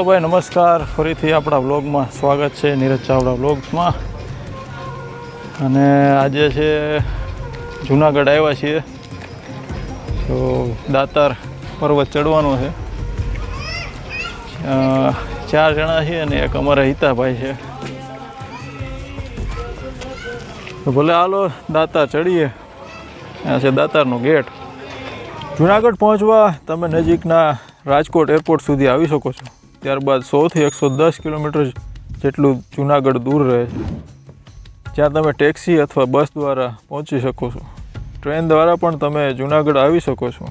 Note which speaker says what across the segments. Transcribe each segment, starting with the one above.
Speaker 1: ચાલો ભાઈ, નમસ્કાર. ફરીથી આપણા વ્લોગમાં સ્વાગત છે, નીરજ ચાવડા વ્લોગ્સમાં. અને આજે છે જુનાગઢ આવ્યા છીએ. તો દાતાર પર્વત ચડવાનો છે. ચાર જણા છે અને એક અમારા હિતાભાઈ છે. તો ભલે હાલો, દાતાર ચડીએ. આ છે દાતારનો ગેટ. જુનાગઢ પહોંચવા તમે નજીકના રાજકોટ એરપોર્ટ સુધી આવી શકો છો. ત્યારબાદ સોથી એકસો દસ કિલોમીટર જેટલું જુનાગઢ દૂર રહે છે. જ્યાં તમે ટેક્સી અથવા બસ દ્વારા પહોંચી શકો છો. ટ્રેન દ્વારા પણ તમે જુનાગઢ આવી શકો છો.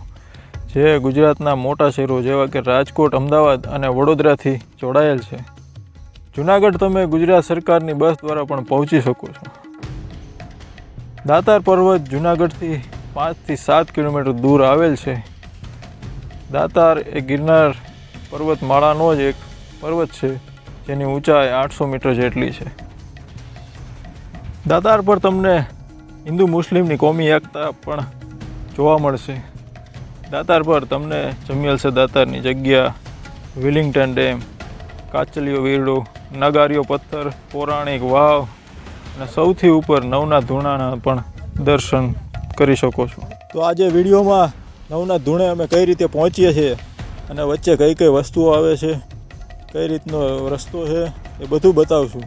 Speaker 1: જે ગુજરાતના મોટા શહેરો જેવા કે રાજકોટ, અમદાવાદ અને વડોદરાથી જોડાયેલ છે. જુનાગઢ તમે ગુજરાત સરકારની બસ દ્વારા પણ પહોંચી શકો છો. દાતાર પર્વત જુનાગઢથી પાંચથી સાત કિલોમીટર દૂર આવેલ છે. દાતાર એ ગિરનાર પર્વતમાળાનો જ એક પર્વત છે, જેની ઊંચાઈ આઠસો મીટર જેટલી છે. દાતાર પર તમને હિન્દુ મુસ્લિમની કોમી એકતા પણ જોવા મળશે. દાતાર પર તમને જમિયલ છે દાતારની જગ્યા, વિલિંગ્ટન ડેમ કાચલીઓ વીરડો, નગારીઓ પથ્થર, પૌરાણિક વાવ અને સૌથી ઉપર નવના ધૂણાના પણ દર્શન કરી શકો છો. તો આજે વિડીયોમાં નવના ધૂણે અમે કઈ રીતે પહોંચીએ છીએ? અને વચ્ચે કઈ કઈ વસ્તુઓ આવે છે કઈ રીતનો રસ્તો છે એ બધું બતાવશું.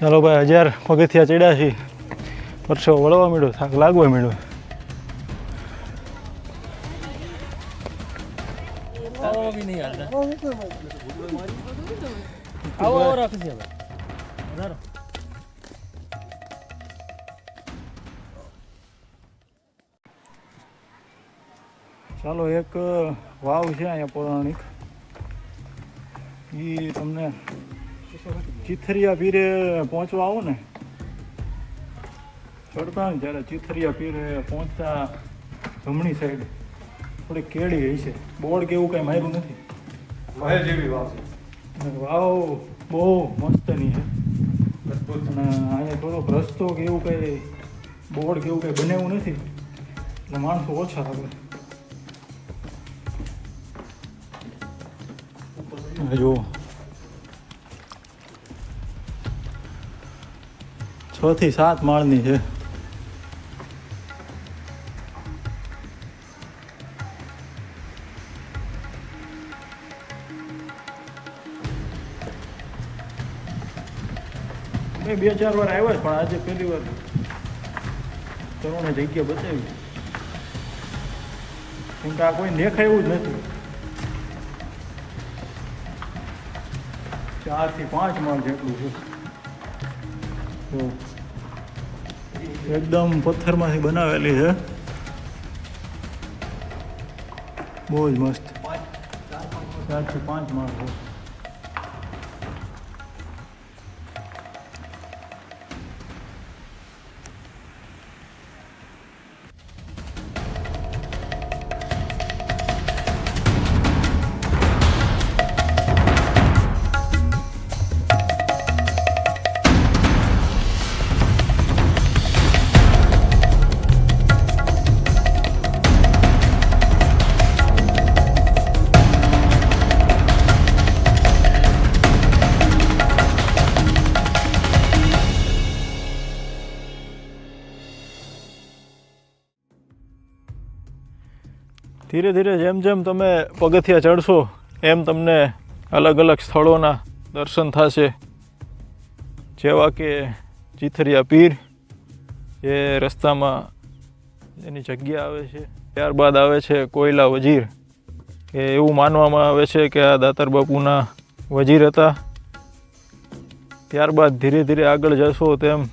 Speaker 1: ચાલો ભાઈ હજાર પગથિયા ચડ્યા છીએ. પરસો વળવા મળ્યો થાક લાગવા મળ્યો
Speaker 2: આવો રાખજે.
Speaker 1: ચાલો એક વાવ છે અહીંયા પૌરાણિક. એ તમને ચિથરિયા પીરે પહોંચવા આવો ને. ચડતા ને જ્યારે ચિથરિયા પીરે પહોંચતા જમણી સાઈડ થોડી કેળી છે. બોર્ડ કે એવું કાંઈ માર્યું નથી?
Speaker 3: મહેલ જેવી વાવ છે.
Speaker 1: વાવ બહુ મસ્તની છે. અને અહીંયા થોડોક રસ્તો કે એવું કંઈ બોર્ડ કે એવું કંઈ બનાવ્યું નથી. એટલે માણસો ઓછા આવે. જો. છ થી સાત માળની છે. મેં બે ચાર વાર આવ્યા પણ આજે પહેલી વાર તરુણે જગ્યા બતાવી. કેમ કે આ કોઈ દેખાય જ નથી. ચારથી પાંચ માળ જેટલું છે. એકદમ પથ્થરમાંથી બનાવેલી છે. બહુ જ મસ્ત. ચારથી પાંચ માળ છે. ધીરે ધીરે જેમ જેમ તમે પગથિયા ચડશો, એમ તમને અલગ અલગ સ્થળોના દર્શન થશે. જેવા કે ચીથરિયા પીર, જે રસ્તામાં એની જગ્યા આવે છે, ત્યારબાદ આવે છે કોયલા વજીર. કે એવું માનવામાં આવે છે કે આ દાતર બાપુના વજીર હતા. ત્યારબાદ ધીરે ધીરે આગળ જશો તેમ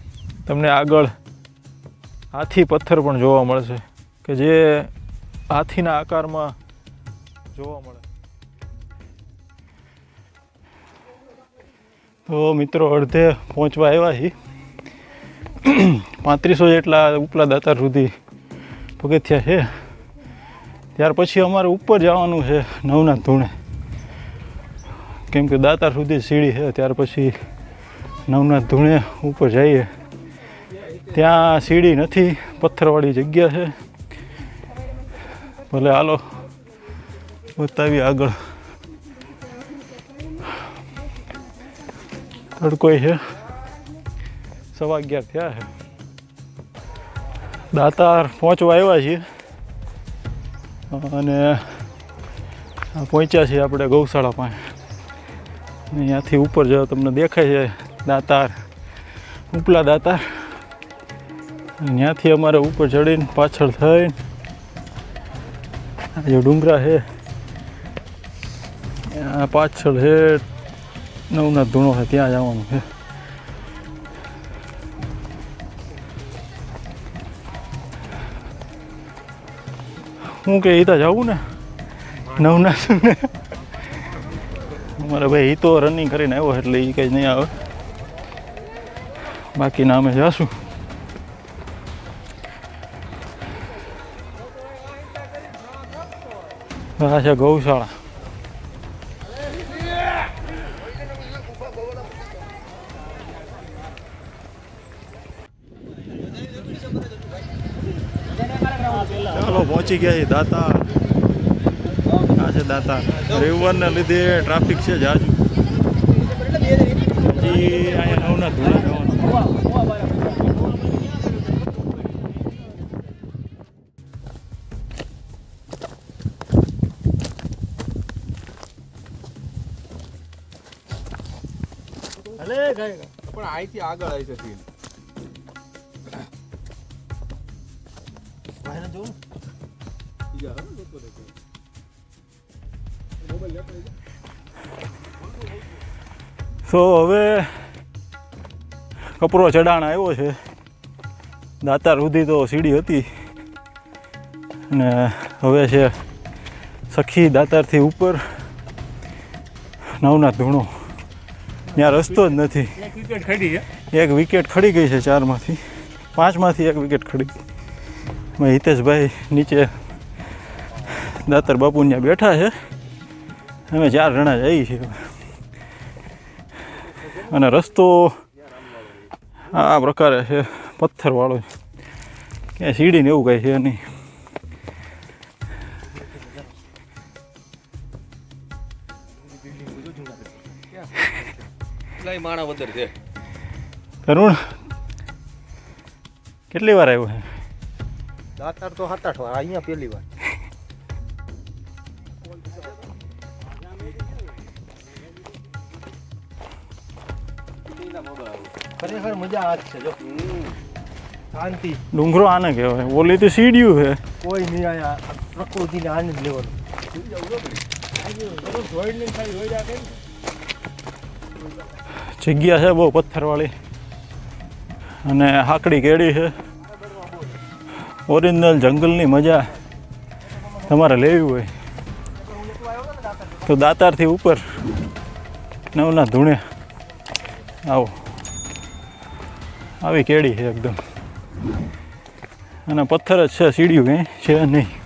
Speaker 1: તમને આગળ હાથી પથ્થર પણ જોવા મળશે, કે જે હાથીના આકારમાં જોવા મળે. તો મિત્રો અડધે પહોંચવા આવ્યા છે પાંત્રીસો જેટલા ઉપલા દાતાર સુધી પગથિયા છે. ત્યાર પછી અમારે ઉપર જવાનું છે નવના ધૂણે. કેમ કે દાતાર સુધી સીડી છે, ત્યાર પછી નવના ધૂણે ઉપર જઈએ. ત્યાં સીડી નથી, પથ્થરવાળી જગ્યા છે. ભલે હાલો, બતાવીએ આગળ. તડકો છે. સવા અગિયાર થયા છે. દાતાર પહોંચવા આવ્યા છીએ. અને પહોંચ્યા છીએ આપણે ગૌશાળા પાસે. અહીંયાથી ઉપર જો તમને દેખાય છે, દાતાર, ઉપલા દાતાર. ત્યાંથી અમારે ઉપર ચડીને પાછળ થઈને જે ડુંગરા છે પાછળ છે નવનાથ ધૂણો છે ત્યાં જવાનું છે હું કે ઈ તો ને નવનાથ ને અમારે ભાઈ ઈ તો રનિંગ કરીને આવ્યો એટલે એ કંઈ નહીં આવે। બાકીના અમે જાશું। આ છે ગૌશાળા ચાલો, પહોંચી ગયા છે દાતા. આ છે દાતા. રવિવારને લીધે ટ્રાફિક છે જાજુ. હજી અહીંયા નવના ધોળા જવાનું.
Speaker 3: અહીંથી આગળ આવી છે સીન.
Speaker 1: સો હવે કપરો ચડાણ આવ્યો છે. દાતાર સુધી તો સીડી હતી. અને હવે છે સખી દાતારથી ઉપર નવના ધૂણો. ત્યાં રસ્તો જ નથી.
Speaker 2: ક્રિકેટ ખેડી છે.
Speaker 1: એક વિકેટ ખડી ગઈ છે ચારમાંથી. પાંચમાંથી એક વિકેટ ખડી ગઈ. હિતેશભાઈ નીચે દાતર બાપુ ત્યાં બેઠા છે. અમે ચાર જણા જઈએ છીએ અને રસ્તો આ પ્રકારે છે પથ્થરવાળો છે. ક્યાંય સીડી એવું કાંઈ છે નહીં.
Speaker 3: એટલાય માણા વધારે છે.
Speaker 1: તરુણ કેટલી વાર આવ્યો છે
Speaker 2: દાતાર તો સાત આઠ વાર. અહીંયા પહેલી વાર. ખરેખર મજા આ જ છે જો. શાંતિ.
Speaker 1: ડુંગરો આને કહેવાય. ઓલી તો સીડિયું છે.
Speaker 2: કોઈ નહીં આયા પ્રકૃતિને આનંદ લેવાનો.
Speaker 1: જગ્યા છે, બહુ પથ્થરવાળી. અને હાકડી કેળી છે. ઓરિજિનલ જંગલની મજા તમારે લેવી હોય. તો દાતારથી ઉપર નવના ધૂણે આવો. આવી કેળી છે એકદમ. અને પથ્થર જ છે, સીડિયું કંઈ છે નહીં.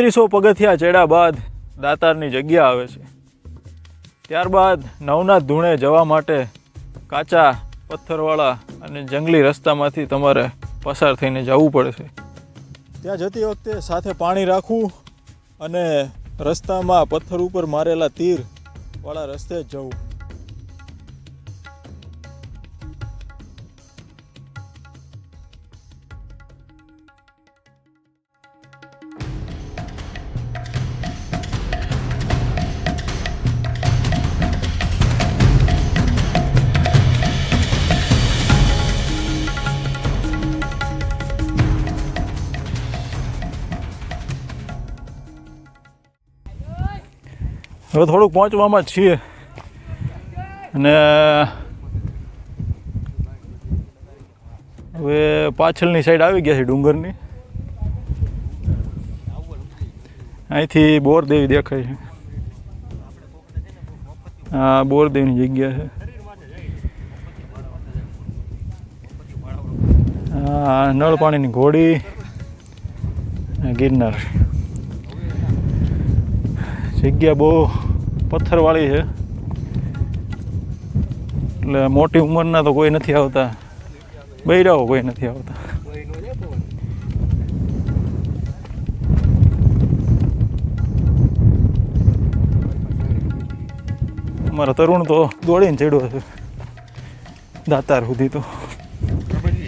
Speaker 1: પાંત્રીસો પગથિયા ચડ્યા બાદ દાતારની જગ્યા આવે છે. ત્યારબાદ નવનાથ ધૂણે જવા માટે કાચા પથ્થરવાળા અને જંગલી રસ્તામાંથી તમારે પસાર થઈને જવું પડશે. ત્યાં જતી વખતે સાથે પાણી રાખવું અને રસ્તામાં પથ્થર ઉપર મારેલા તીરવાળા રસ્તે જ જવું. હવે થોડુંક પહોંચવામાં છીએ. અને હવે પાછળની સાઈડ આવી ગયા છે ડુંગરની. અહીંથી બોરદેવી દેખાય છે. હા, બોરદેવની જગ્યા છે. નળ પાણીની ઘોડી ગિરનાર. જગ્યા બહુ પથ્થરવાળી છે. એટલે મોટી ઉંમરના તો કોઈ નથી આવતા. બૈરાઓ કોઈ નથી આવતા. અમારા તરુણ તો દોડીને ચડ્યો છે. દાતાર સુધી તો.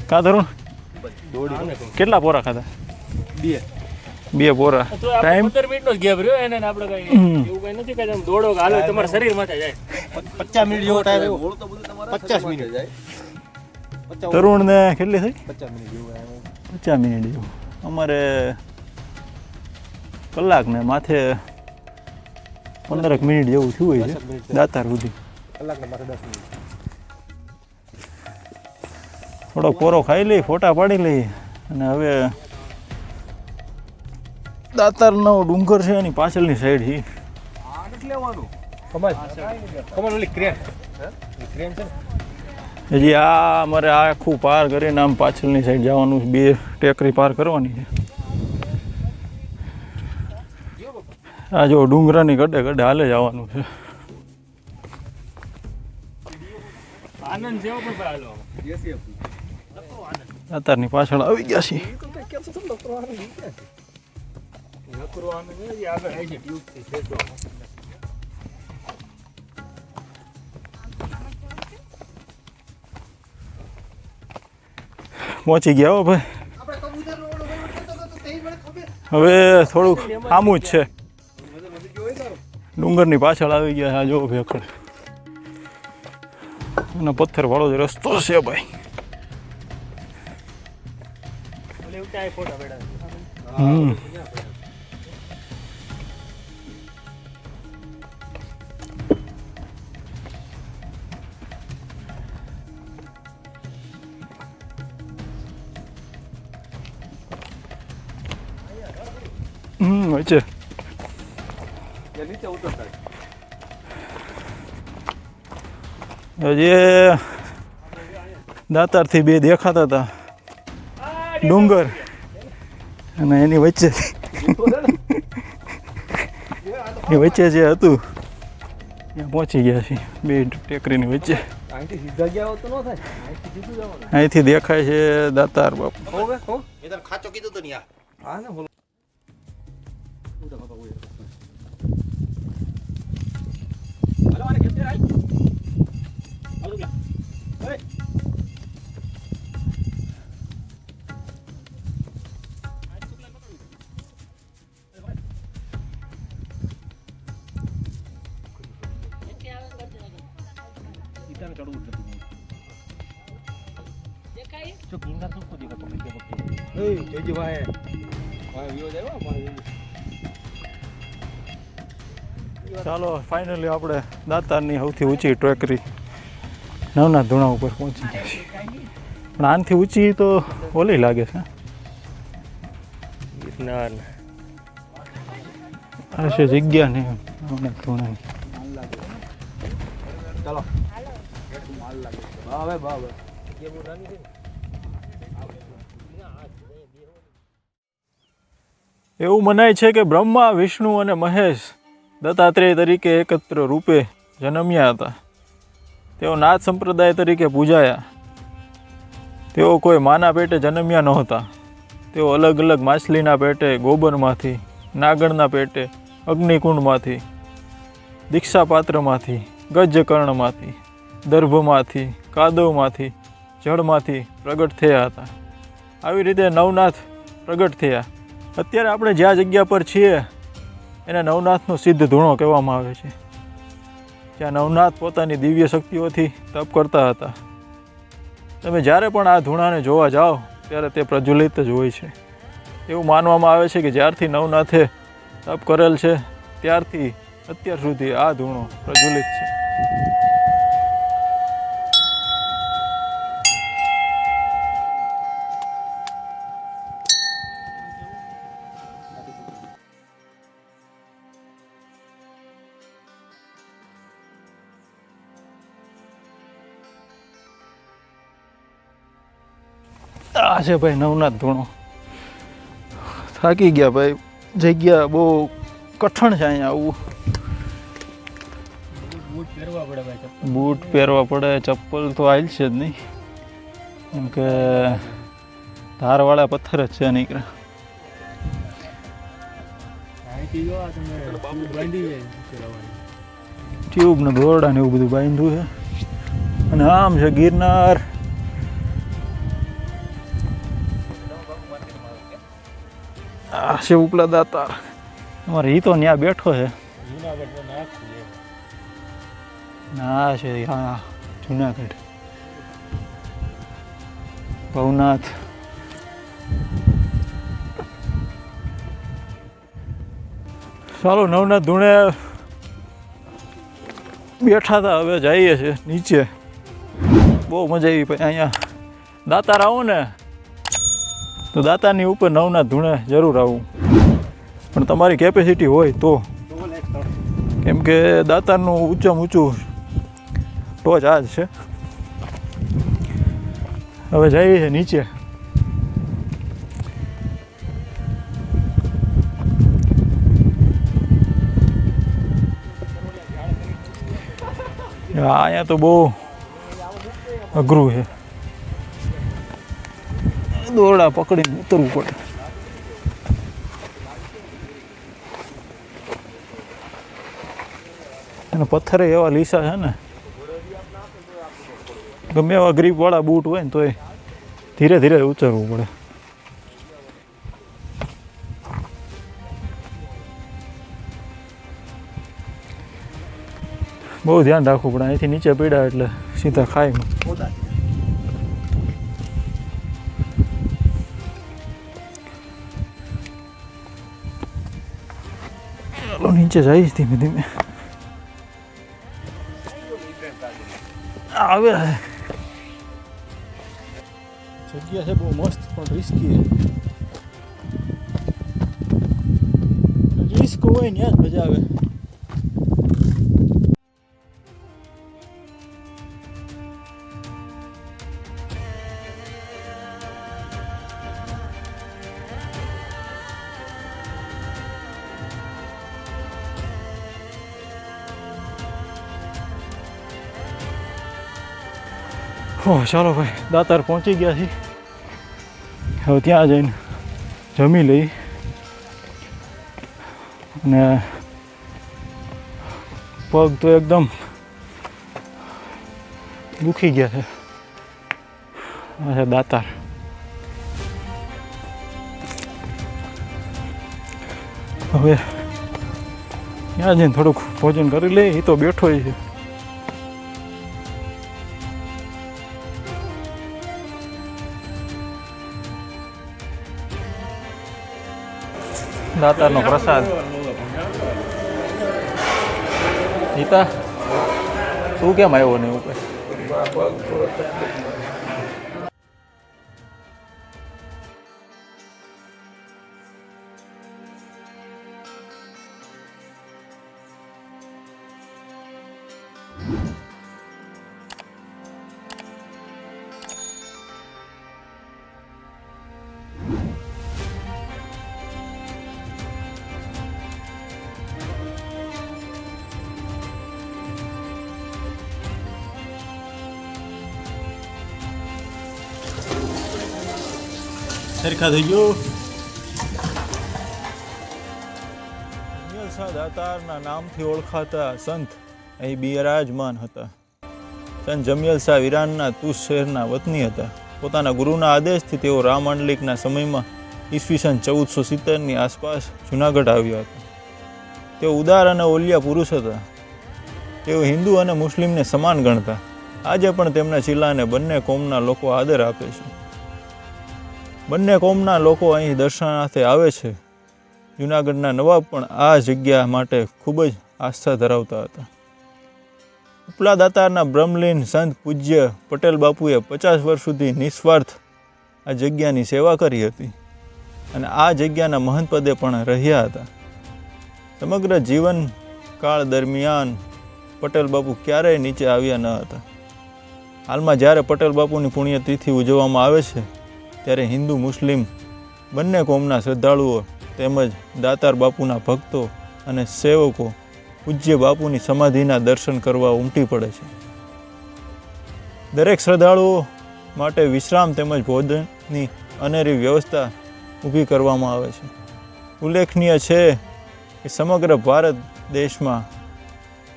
Speaker 1: કા તરુણ? કેટલા પોરા ખાધા?
Speaker 2: બે.
Speaker 1: બે પોરા ટાઈમ
Speaker 4: પંદર મિનિટ નો ગેપ રહ્યો એને આપણે કઈ. એવું કઈ નથી કે તમે દોડો કે હાલો તમારા શરીર માથે જાય.
Speaker 2: પચાસ મિનિટ જેવો ટાઈમ આવ્યો
Speaker 3: તો બધું તમારા
Speaker 2: પચાસ
Speaker 3: હાથમાં
Speaker 2: મિનિટ.
Speaker 3: જાય.
Speaker 1: તરુણ ને કેટલી થઈ?
Speaker 2: પચાસ મિનિટ જેવું આવ્યો
Speaker 1: પચાસ મિનિટ જેવું. અમારે કલાક ને માથે પંદરક મિનિટ જેવું થયું હોય છે દાતાર સુધી.
Speaker 2: કલાકના માથે દસ મિનિટ.
Speaker 1: થોડો પોરો ખાઈ લઈ ફોટા પાડી લઈ અને હવે દાતારનો ડુંગર છે એની પાછળની સાઈડ છે
Speaker 2: કમાલ. કમાલ ઓલી ક્રેન ક્રેન છે
Speaker 1: હજી આ અમારે આ આખું પાર કરીને આમ પાછળની સાઈડ જવાનું છે. બે ટેકરી પાર કરવાની છે. આ જો ડુંગરાની ગડે ગડે હાલે જવાનું છે. દાતારની પાછળ આવી ગયા છીએ.
Speaker 4: આગળ આવી છે
Speaker 1: પહોંચી ગયા હો ભાઈ. હવે થોડુંક આમું જ છે. ડુંગરની પાછળ આવી ગયા આ જો ભેખડ અને પથ્થર વાળો જ રસ્તો છે ભાઈ. હમ.
Speaker 3: એ
Speaker 1: દાતારથી બે દેખાતા હતા. ડુંગર અને એની વચ્ચે. એ વચ્ચે જે હતું, ત્યાં પહોંચી ગયા છીએ. બે ટેકરીની વચ્ચે.
Speaker 2: અહીંથી
Speaker 1: દેખાય છે દાતાર બાપુ.
Speaker 5: ખાચો કીધું તું
Speaker 2: જ નથી જો ગિરનાર તો કોઈ દેખાતો નથી એ જયજી ભાઈ
Speaker 3: ભાઈ વિયો જાય હો, ભાઈ.
Speaker 1: ચાલો ફાઇનલી આપણે દાતારની સૌથી ઊંચી ટેકરી નવના ધૂણા ઉપર પહોંચી ગયા છીએ. પણ આનાથી ઊંચી તો ઓલી લાગે છે હશે છે જગ્યા ને નવના ધૂણા
Speaker 2: ચાલો. ભાવે.
Speaker 1: એવું મનાય છે કે બ્રહ્મા વિષ્ણુ અને મહેશ દત્તાત્રેય તરીકે એકત્ર રૂપે જન્મ્યા હતા. તેઓ નાથ સંપ્રદાય તરીકે પૂજાયા. તેઓ કોઈ માના પેટે જન્મ્યા નહોતા. તેઓ અલગ અલગ માછલીના પેટે, ગોબરમાંથી, નાગણના પેટે, અગ્નિકુંડમાંથી, દીક્ષાપાત્રમાંથી ગજકર્ણમાંથી દર્ભમાંથી, કાદવમાંથી, જળમાંથી પ્રગટ થયા હતા. આવી રીતે નવનાથ પ્રગટ થયા. અત્યારે આપણે જ્યાં જગ્યા પર છીએ એને નવનાથનો સિદ્ધ ધૂણો કહેવામાં આવે છે. જ્યાં નવનાથ પોતાની દિવ્ય શક્તિઓથી તપ કરતા હતા. તમે જ્યારે પણ આ ધૂણાને જોવા જાઓ, ત્યારે તે પ્રજ્વલિત જ હોય છે. એવું માનવામાં આવે છે કે જ્યારથી નવનાથે તપ કરેલ છે, ત્યારથી અત્યાર સુધી આ ધૂણો પ્રજ્વલિત છે. આ છે ભાઈ, નવનાથ ધૂણો. થાકી ગયા ભાઈ. જગ્યા બહુ કઠણ છે અહીંયા આવવું
Speaker 2: બૂટ પહેરવા પડે, ચપ્પલ.
Speaker 1: તો આવેલ છે જ નહીં. કેમ કે ધારવાળા પથ્થર જ છે
Speaker 2: ચલાવવાની.
Speaker 1: ટ્યુબ ને દોરડા ને એવું બધું બાંધ્યું છે. અને આમ છે ગિરનાર. આ છે ઉપલા દાતાર. અમારે ઈ તો ત્યાં બેઠો છે.
Speaker 2: છે.
Speaker 1: ના છે હા જુનાગઢ. ભવનાથ. ચાલો નવનાથ ધૂણે બેઠા હતા હવે જઈએ છીએ નીચે. બહુ મજા આવી પછી અહીંયા દાતાર આવો ને. તો દાતારની ઉપર નવના ધૂણે જરૂર આવું. પણ તમારી કેપેસિટી હોય તો. કેમ કે દાતારનું ઊંચામાં ઊંચું ટોચ આ જ છે. હવે જઈએ છે નીચે. અહીંયા તો બહુ અઘરું છે. દોરડા પકડીને ઉતરવું પડે. અને પથ્થરે એવા લીસા છે ને. ગમે એવા ગ્રીપવાળા બૂટ હોય ને તોય ધીરે ધીરે ઉતરવું પડે. બહુ ધ્યાન રાખવું પડે. અહીંથી નીચે પીડા એટલે સીધા ખાય નીચે જઈશ ધીમે ધીમે. આવે. જગ્યા છે બહુ મસ્ત, પણ રિસ્કી રિસ્ક હોય ને મજા આવે. ચાલો ભાઈ, દાતાર પહોંચી ગયા છીએ. હવે ત્યાં જઈને જમી લઈ. અને પગ તો એકદમ દુખી ગયા છે. અચ્છા દાતાર. હવે ત્યાં જઈને થોડુંક ભોજન કરી લઈએ એ તો બેઠો છે. દાતારનો પ્રસાદ. નીતા તું કેમ આવ્યો ને ઉપર સરખા થઈ ગયો. દાતારના નામથી ઓળખાતા સંત અહીં બિરાજમાન હતા. સંત જમિયલ શાહ વિરાનના તુસ શહેરના વતની હતા. પોતાના ગુરુના આદેશથી તેઓ રામ સમયમાં ઈસવીસન ચૌદસો સિત્તેરની આસપાસ જુનાગઢ આવ્યા હતા. તેઓ ઉદાર અને ઓલિયા પુરુષ હતા. તેઓ હિન્દુ અને મુસ્લિમને સમાન ગણતા. આજે પણ તેમના ચિલ્લાને બંને કોમના લોકો આદર આપે છે. બંને કોમના લોકો અહીં દર્શનાર્થે આવે છે. જુનાગઢના નવાબ પણ આ જગ્યા માટે ખૂબ જ આસ્થા ધરાવતા હતા. ઉપલા દાતારના બ્રહ્મલીન સંત પૂજ્ય પટેલ બાપુએ પચાસ વર્ષ સુધી નિસ્વાર્થ આ જગ્યાની સેવા કરી હતી અને આ જગ્યાના મહંત પદે પણ રહ્યા હતા. સમગ્ર જીવનકાળ દરમિયાન પટેલ બાપુ ક્યારેય નીચે આવ્યા ન હતા. હાલમાં જ્યારે પટેલ બાપુની પુણ્યતિથિ ઉજવવામાં આવે છે ત્યારે હિન્દુ, મુસ્લિમ બંને કોમના શ્રદ્ધાળુઓ તેમજ દાતાર બાપુના ભક્તો અને સેવકો પૂજ્ય બાપુની સમાધિના દર્શન કરવા ઉમટી પડે છે. દરેક શ્રદ્ધાળુઓ માટે વિશ્રામ તેમજ ભોજનની અનેરી વ્યવસ્થા ઊભી કરવામાં આવે છે. ઉલ્લેખનીય છે કે સમગ્ર ભારત દેશમાં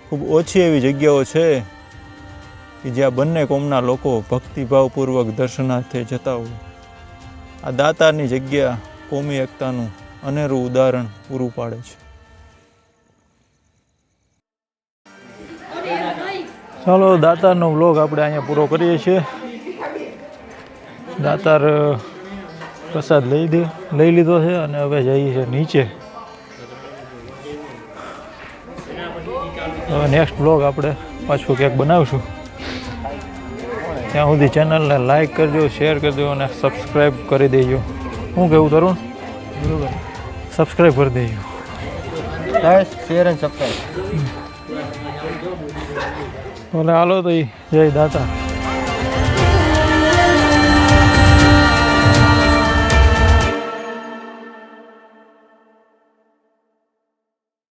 Speaker 1: ખૂબ ઓછી એવી જગ્યાઓ છે કે જ્યાં બંને કોમના લોકો ભક્તિભાવપૂર્વક દર્શનાર્થે જતા હોય. આ દાતારની જગ્યા કોમી એકતાનું અનેરું ઉદાહરણ પૂરું પાડે છે. ચાલો દાતારનો વ્લોગ આપણે અહીંયા પૂરો કરીએ છીએ. દાતાર પ્રસાદ લઈ દે, લઈ લીધો છે અને હવે જઈએ છીએ નીચે. હવે નેક્સ્ટ વ્લોગ આપણે પાછું ક્યાંક બનાવશું. ત્યાં સુધી ચેનલને લાઈક કરજો શેર કરજો અને સબસ્ક્રાઈબ કરી દેજો. શું કહેવું તરુણ? બરોબર. સબસ્ક્રાઈબ કરી દેજો.
Speaker 2: લાઈક શેર અને સબસ્ક્રાઈબ
Speaker 1: ભલે હાલો તો જય દાતા.